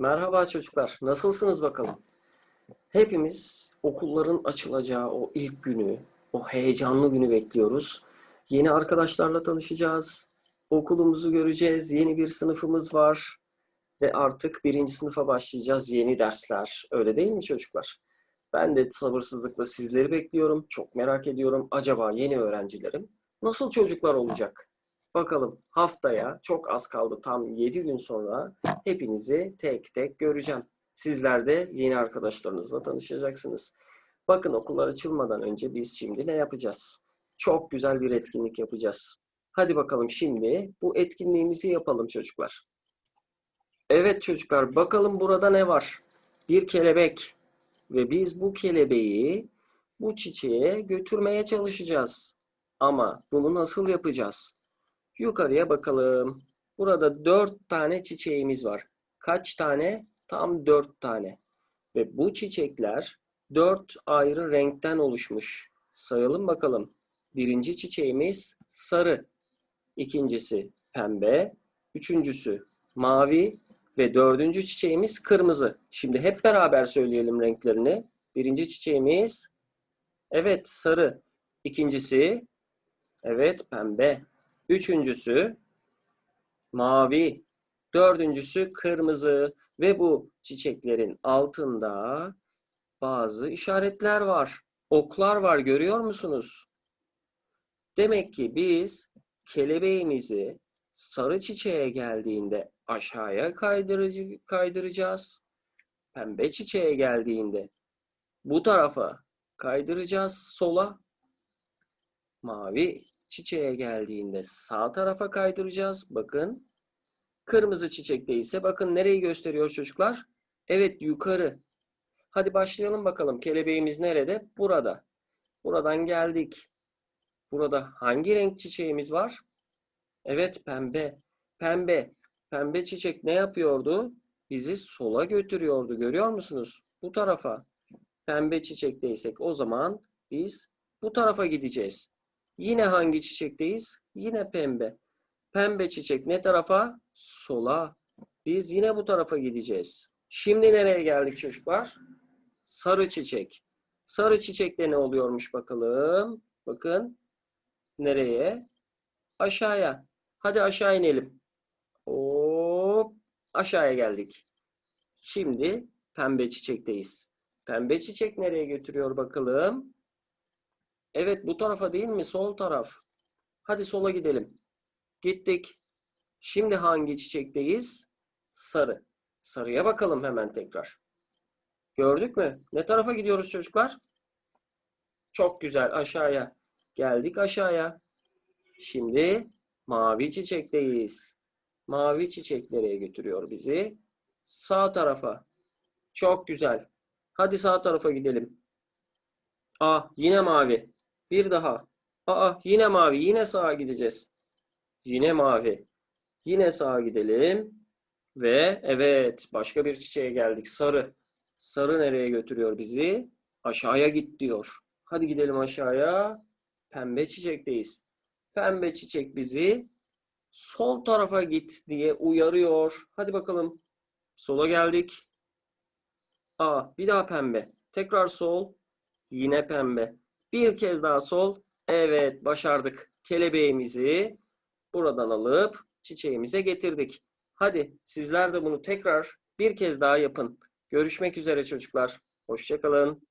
Merhaba çocuklar. Nasılsınız bakalım? Hepimiz okulların açılacağı o ilk günü, o heyecanlı günü bekliyoruz. Yeni arkadaşlarla tanışacağız. Okulumuzu göreceğiz. Yeni bir sınıfımız var. Ve artık birinci sınıfa başlayacağız. Yeni dersler. Öyle değil mi çocuklar? Ben de sabırsızlıkla sizleri bekliyorum. Çok merak ediyorum. Acaba yeni öğrencilerim nasıl çocuklar olacak? Bakalım haftaya çok az kaldı tam 7 gün sonra hepinizi tek tek göreceğim. Sizler de yeni arkadaşlarınızla tanışacaksınız. Bakın okullar açılmadan önce biz şimdi ne yapacağız? Çok güzel bir etkinlik yapacağız. Hadi bakalım şimdi bu etkinliğimizi yapalım çocuklar. Evet çocuklar bakalım burada ne var? Bir kelebek ve biz bu kelebeği bu çiçeğe götürmeye çalışacağız. Ama bunu nasıl yapacağız? Yukarıya bakalım. Burada dört tane çiçeğimiz var. Kaç tane? Tam dört tane. Ve bu çiçekler dört ayrı renkten oluşmuş. Sayalım bakalım. Birinci çiçeğimiz sarı. İkincisi pembe. Üçüncüsü mavi. Ve dördüncü çiçeğimiz kırmızı. Şimdi hep beraber söyleyelim renklerini. Birinci çiçeğimiz evet sarı. İkincisi evet pembe. Üçüncüsü mavi. Dördüncüsü kırmızı. Ve bu çiçeklerin altında bazı işaretler var. Oklar var görüyor musunuz? Demek ki biz kelebeğimizi sarı çiçeğe geldiğinde aşağıya kaydırıcı, kaydıracağız. Pembe çiçeğe geldiğinde bu tarafa kaydıracağız sola. Mavi çiçeğe geldiğinde sağ tarafa kaydıracağız. Bakın. Kırmızı çiçekte ise bakın nereyi gösteriyor çocuklar? Evet yukarı. Hadi başlayalım bakalım. Kelebeğimiz nerede? Burada. Buradan geldik. Burada hangi renk çiçeğimiz var? Evet pembe. Pembe. Pembe çiçek ne yapıyordu? Bizi sola götürüyordu. Görüyor musunuz? Bu tarafa. Pembe çiçekteysek o zaman biz bu tarafa gideceğiz. Yine hangi çiçekteyiz? Yine pembe. Pembe çiçek ne tarafa? Sola. Biz yine bu tarafa gideceğiz. Şimdi nereye geldik çocuklar? Sarı çiçek. Sarı çiçekte ne oluyormuş bakalım. Bakın. Nereye? Aşağıya. Hadi aşağı inelim. Hop. Aşağıya geldik. Şimdi pembe çiçekteyiz. Pembe çiçek nereye götürüyor bakalım? Evet bu tarafa değil mi? Sol taraf. Hadi sola gidelim. Gittik. Şimdi hangi çiçekteyiz? Sarı. Sarıya bakalım hemen tekrar. Gördük mü? Ne tarafa gidiyoruz çocuklar? Çok güzel aşağıya. Geldik aşağıya. Şimdi mavi çiçekteyiz. Mavi çiçek nereye götürüyor bizi? Sağ tarafa. Çok güzel. Hadi sağ tarafa gidelim. Ah yine mavi. Bir daha. Aa yine mavi. Yine sağa gideceğiz. Yine mavi. Yine sağa gidelim. Ve evet başka bir çiçeğe geldik. Sarı. Sarı nereye götürüyor bizi? Aşağıya git diyor. Hadi gidelim aşağıya. Pembe çiçekteyiz. Pembe çiçek bizi sol tarafa git diye uyarıyor. Hadi bakalım. Sola geldik. Aa bir daha pembe. Tekrar sol. Yine pembe. Bir kez daha sol. Evet başardık. Kelebeğimizi buradan alıp çiçeğimize getirdik. Hadi sizler de bunu tekrar bir kez daha yapın. Görüşmek üzere çocuklar. Hoşçakalın.